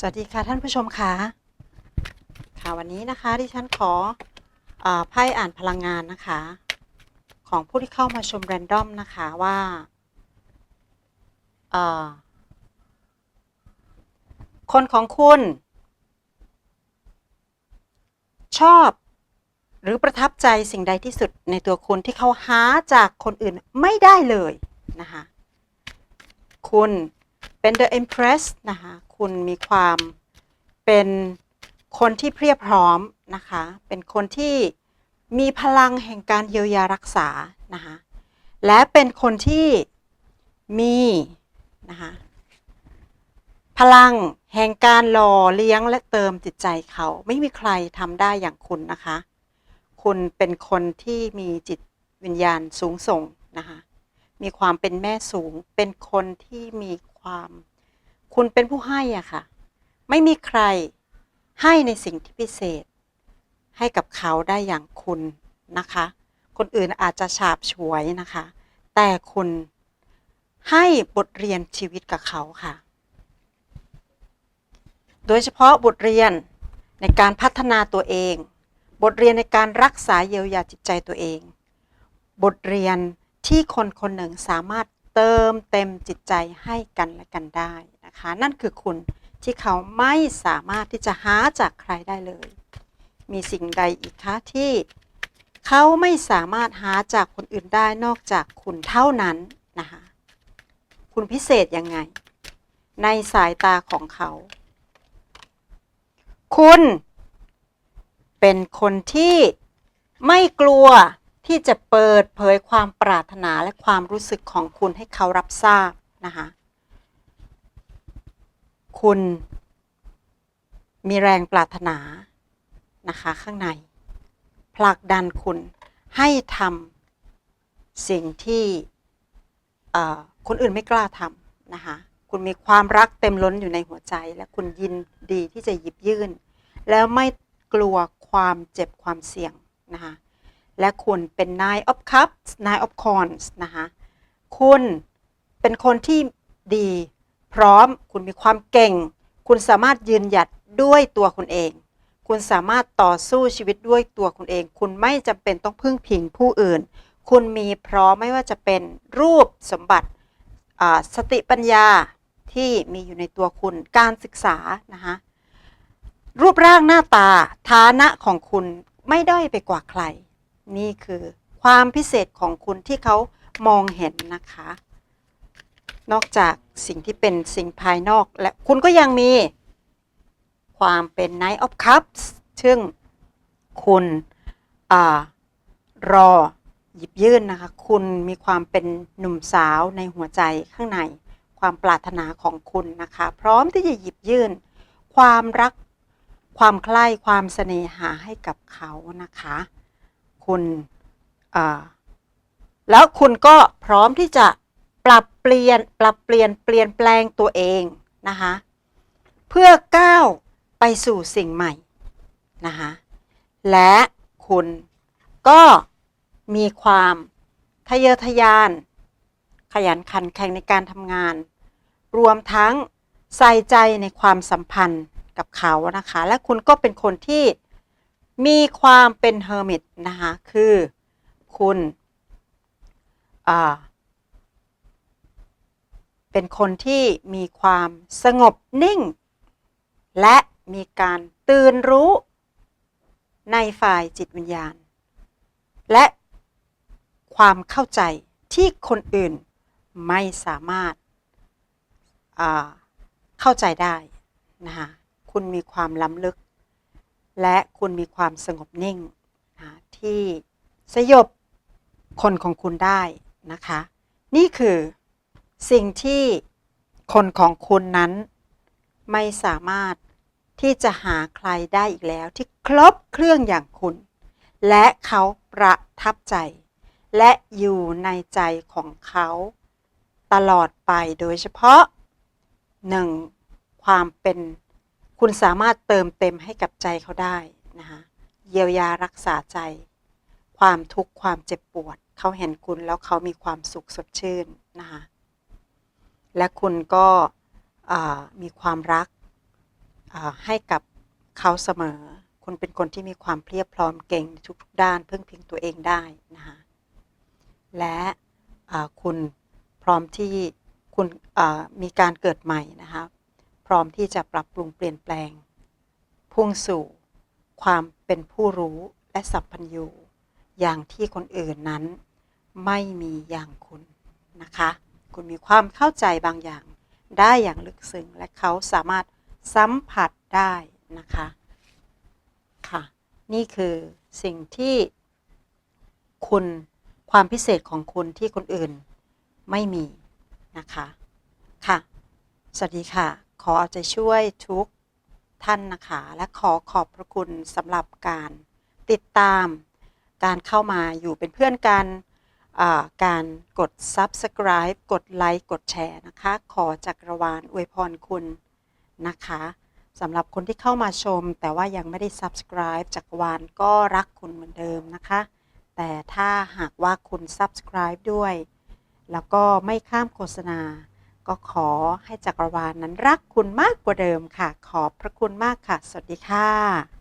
สวัสดีค่ะท่านผู้ชมค่ะค่ะวันนี้นะคะที่ฉันขออไพ่อ่านพลังงานนะคะ ของผู้ที่เข้ามาชมแรนดอมนะคะว่าคนของคุณ ชอบหรือประทับใจสิ่งใดที่สุดในตัวคุณที่เขาหาจากคนอื่นไม่ได้เลยนะคะ คุณเป็น The Empress นะคะ คุณมีความเป็นคนที่เพียบพร้อมนะคะ เป็นคนที่มีพลังแห่งการเยียวยารักษานะคะ และเป็นคนที่มีนะคะพลังแห่งการหล่อเลี้ยงและเติมจิตใจเขา ไม่มีใครทำได้อย่างคุณนะคะ คุณเป็นคนที่มีจิตวิญญาณสูงส่งนะคะ มีความเป็นแม่สูง เป็นคนที่มีความ คุณเป็นผู้ให้อะค่ะ ไม่มีใครให้ในสิ่งที่พิเศษ ให้กับเขาได้อย่างคุณนะคะ คนอื่นอาจจะฉาบฉวยนะคะ แต่คุณให้บทเรียนชีวิตกับเขาค่ะ โดยเฉพาะบทเรียนในการพัฒนาตัวเอง บทเรียนในการรักษาเยียวยาจิตใจตัวเอง บทเรียนที่คนคนหนึ่งสามารถ เติมเต็มจิตใจให้กันและกันได้นะคะ นั่นคือคุณที่เขาไม่สามารถที่จะหาจากใครได้เลย มีสิ่งใดอีกคะที่เขาไม่สามารถหาจากคนอื่นได้นอกจากคุณเท่านั้นนะคะคุณพิเศษยังไง ในสายตาของเขา คุณเป็นคนที่ไม่กลัว ที่จะเปิดเผยความปรารถนาและความรู้สึกของคุณให้เขารับทราบนะคะคุณมีแรงปรารถนานะคะข้างในผลักดันคุณให้ทำสิ่งที่คนอื่นไม่กล้าทำนะคะคุณมีความรักเต็มล้นอยู่ในหัวใจ และคุณยินดีที่จะหยิบยื่น แล้วไม่กลัวความเจ็บความเสี่ยงนะคะ และคุณเป็น Nine of Cups Nine of Coins นะคะคุณเป็นคนที่ดีพร้อมคุณมีความเก่ง คุณสามารถยืนหยัดด้วยตัวคุณเอง คุณสามารถต่อสู้ชีวิตด้วยตัวคุณเอง คุณไม่จำเป็นต้องพึ่งพิงผู้อื่น คุณมีพร้อมไม่ว่าจะเป็นรูปสมบัติอ่าสติปัญญาที่มีอยู่ในตัวคุณการศึกษานะคะรูปร่างหน้าตาฐานะของคุณไม่ด้อยไปกว่าใคร นี่คือความพิเศษของคุณที่เขามองเห็นนะคะ นอกจากสิ่งที่เป็นสิ่งภายนอกและคุณก็ยังมีความเป็น Knight of Cups ซึ่งคุณอรอหยิบยื่นนะคะ คุณมีความเป็นหนุ่มสาวในหัวใจข้างใน ความปรารถนาของคุณนะคะ พร้อมที่จะหยิบยื่น ความรัก ความใคร่ ความเสน่หาให้กับเขานะคะ คุณแล้วคุณก็พร้อมที่จะปรับเปลี่ยนปรับเปลี่ยนเปลี่ยนแปลงตัวเองนะคะเพื่อก้าวไปสู่สิ่งใหม่นะคะและคุณก็มีความทะเยอทะยาน ขยันขันแข็งในการทำงาน รวมทั้งใส่ใจในความสัมพันธ์กับเขานะคะ และคุณก็เป็นคนที่ มีความเป็นเฮอร์มิตนะคะคือคุณเป็นคนที่มีความสงบนิ่ง และมีการตื่นรู้ในฝ่ายจิตวิญญาณ และความเข้าใจที่คนอื่นไม่สามารถเข้าใจได้นะคะคุณมีความล้ำลึก และคุณมีความสงบนิ่งนะที่สยบคนของคุณได้นะคะ นี่คือสิ่งที่คนของคุณนั้นไม่สามารถที่จะหาใครได้อีกแล้ว ที่ครบเครื่องอย่างคุณ และเขาประทับใจ และอยู่ในใจของเขาตลอดไปโดยเฉพาะหนึ่งความเป็น คุณสามารถเติมเต็มให้กับใจเขาได้นะคะเยียวยารักษาใจ ความทุกข์ความเจ็บปวด เขาเห็นคุณแล้วเขามีความสุขสดชื่นนะคะและคุณก็มีความรักให้กับเขาเสมอ คุณเป็นคนที่มีความเพียบพร้อมเก่งทุกๆด้านพึ่งพิงตัวเองได้นะคะและคุณพร้อมที่คุณมีการเกิดใหม่นะคะ พร้อมที่จะปรับปรุงเปลี่ยนแปลง พุ่งสู่ ความเป็นผู้รู้และสัพพัญญูอย่างที่คนอื่นนั้น ไม่มีอย่างคุณนะคะ คุณมีความเข้าใจบางอย่าง ได้อย่างลึกซึ้งและเขาสามารถสัมผัสได้นะคะค่ะ นี่คือสิ่งที่คุณความพิเศษของคุณที่คนอื่นไม่มีนะคะ ค่ะ สวัสดีค่ะ ขอเอาใจช่วยทุกท่านนะคะ และขอขอบพระคุณสำหรับการติดตามการเข้ามาอยู่เป็นเพื่อนกันการกด subscribe กดไลค์กดแชร์นะคะ ขอจักรวาลอวยพรคุณนะคะสำหรับคนที่เข้ามาชม แต่ว่ายังไม่ได้ subscribe จักรวาลก็รักคุณเหมือนเดิมนะคะ แต่ถ้าหากว่าคุณ subscribe ด้วย แล้วก็ไม่ข้ามโฆษณา ก็ขอให้จักรวาลนั้นรักคุณมากกว่าเดิมค่ะ ขอบพระคุณมากค่ะ สวัสดีค่ะ